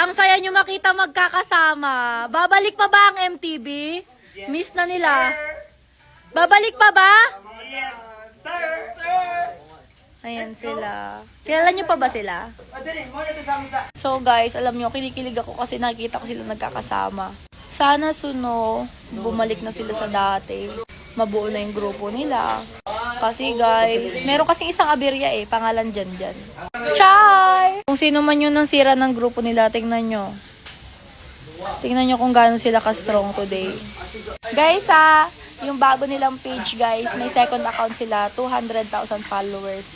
Ang saya nyo makita magkakasama. Babalik pa ba ang MTV? Miss na nila. Babalik pa ba? Yes, sir! Sir! Ayan sila. Kilala nyo pa ba sila? So guys, alam nyo, kinikilig ako kasi nakita ko sila nagkakasama. Sana suno, bumalik na sila sa dati. Mabuo na yung grupo nila. Kasi guys, meron kasing isang aberya eh, pangalan dyan dyan. Chai! Kung sino man yun ang sira ng grupo nila, tingnan nyo. Tingnan nyo kung gaano sila ka-strong today. Guys ha, yung bago nilang page guys, may second account sila, 200,000 followers.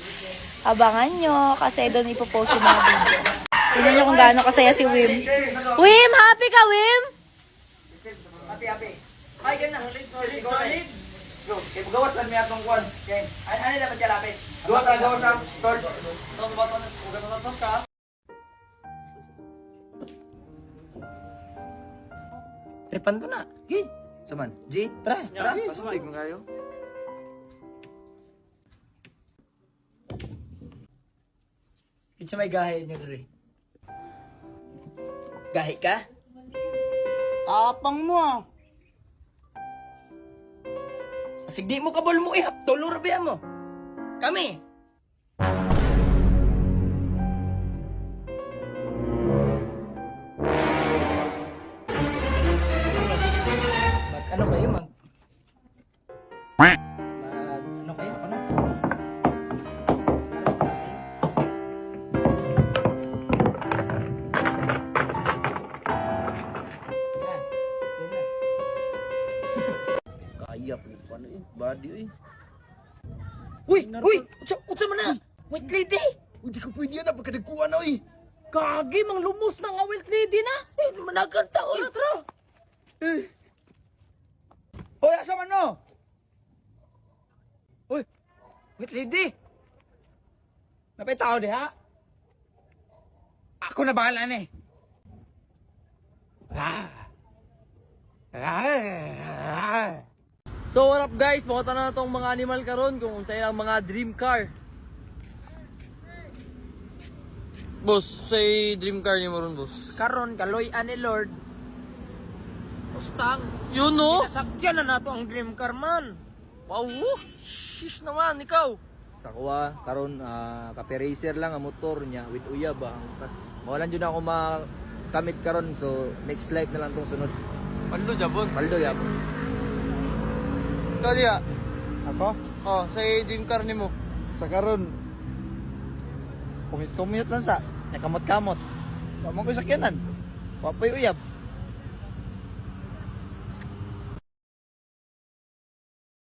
Abangan nyo kasi doon ipopost yung mga video. Tingnan nyo kung gaano kasaya si Wim. Wim, happy ka Wim? Happy, happy. Ay, ganun. Solid, solid. Go. Kaya gawas lang may atong kwan. Okay. Ano ano dapat siya lapit? Gawas lang, gawas lang. Tol. Tripan ko na. Gi. Saman. G. Pre. Pre. Pastig mo kayo. Kinsa may gahe ni Riri? Gahe ka? Tapang mo ah. Asig di mo kabol mo ihap. Dolor biya mo. Kami. Mag ano kayo mag Kaya po paano eh. Body eh. Uy! Uy! Utsa, utsa mo na! Wait lady! Hindi ko pwede yan na pagkadagkuhan na eh. Kagi, mang lumos na nga wild lady na. Eh, managkanta oy. Tara! Eh. Hoy, asa man no? Uy! Wait lady! Napay tao di ha? Ako na bahala ni. Ah! Ah! So what up guys, makita na itong mga animal karon kung unsay lang mga dream car. Boss, say dream car ni mo ron, boss. Karon kaloy ani Lord. Mustang. Yun no? Nasakyan na nato ang dream car man. Wow, shish naman, ikaw. Sa kuha, karon ah, kape racer lang ang motor niya with uyab ah. Kas mawalan jud ako makamit karon so next life na lang tong sunod. Paldo jabon. Paldo yab. Ikaw diya. Ako? Oh, say dream car ni mo. Sa karon kumit kumit lang sa nakamot-kamot. Wa mo ko sakyanan. Wa pa'y uyab.